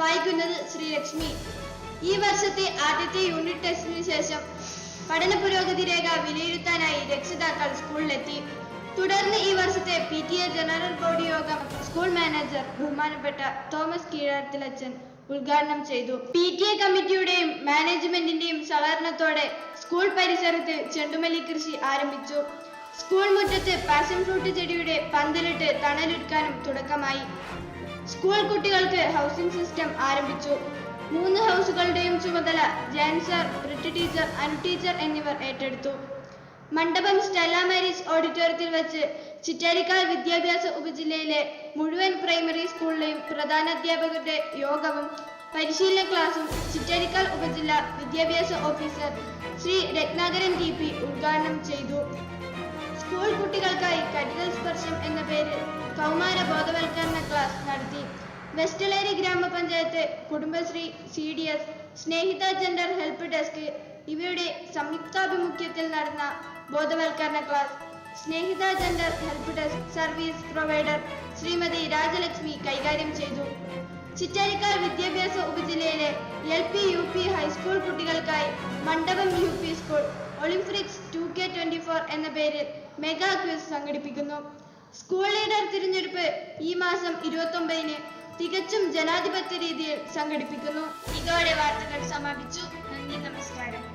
വായിക്കുന്നത് ശ്രീലക്ഷ്മി. ഈ വർഷത്തെ ആദ്യത്തെ യൂണിറ്റ് ടെസ്റ്റിന് ശേഷം പഠന പുരോഗതി രേഖ വിലയിരുത്താനായി രക്ഷിതാക്കൾ സ്കൂളിലെത്തി. തുടർന്ന് ഈ വർഷത്തെ P T A general body യോഗം സ്കൂൾ മാനേജർ ബഹുമാനപ്പെട്ട തോമസ് കീഴാത്തിലച്ചൻ ഉദ്ഘാടനം ചെയ്തു. പി ടി എ കമ്മിറ്റിയുടെയും മാനേജ്മെന്റിന്റെയും സഹകരണത്തോടെ സ്കൂൾ പരിസരത്ത് ചെണ്ടുമല്ലി കൃഷി ആരംഭിച്ചു. സ്കൂൾ മുറ്റത്ത് പാഷൻ ഫ്രൂട്ട് ചെടിയുടെ പന്തലിട്ട് തണലൊരുക്കാനും തുടക്കമായി. സ്കൂൾ കുട്ടികൾക്ക് ഹൗസിംഗ് സിസ്റ്റം ആരംഭിച്ചു. മൂന്ന് ഹൗസുകളുടെയും ചുമതല Jayan sir teacher Anu teacher എന്നിവർ ഏറ്റെടുത്തു. മണ്ഡപം സ്റ്റെല്ല മാരീസ് ഓഡിറ്റോറിയത്തിൽ വെച്ച് ചിറ്റാരിക്കാൽ വിദ്യാഭ്യാസ ഉപജില്ലയിലെ മുഴുവൻ പ്രൈമറി സ്കൂളിലെയും പ്രധാന അധ്യാപകരുടെ യോഗവും പരിശീലന ക്ലാസും ചിറ്റാരിക്കാൽ ഉപജില്ല വിദ്യാഭ്യാസ officer Shri Ratnakaran T P ഉദ്ഘാടനം ചെയ്തു. സ്കൂൾ കുട്ടികൾക്കായി കടികൾ സ്പർശം എന്ന പേരിൽ കൗമാര ബോധവൽക്കരണ ക്ലാസ് നടത്തി. വെസ്റ്റലേരി ഗ്രാമപഞ്ചായത്ത് Kudumbashree C D S Snehitha gender help desk ഇവയുടെ സംയുക്താഭിമുഖ്യത്തിൽ നടന്ന ബോധവൽക്കരണ class Snehitha gender help desk service provider Shrimati Rajalakshmi കൈകാര്യം ചെയ്തു. ചിറ്റാരിക്കാൽ വിദ്യാഭ്യാസ ഉപജില്ലയിലെ L P U P high school കുട്ടികൾക്കായി Mandapam U P school K twenty four എന്ന പേരിൽ മെഗാ ക്വിസ് സംഘടിപ്പിക്കുന്നു. സ്കൂൾ ലീഡർ തിരഞ്ഞെടുപ്പ് ഈ മാസം ഇരുപത്തി ഒമ്പതിന് തികച്ചും ജനാധിപത്യ രീതിയിൽ സംഘടിപ്പിക്കുന്നു. ഇതോടെ വാർത്തകൾ സമാപിച്ചു. നന്ദി നമസ്കാരം.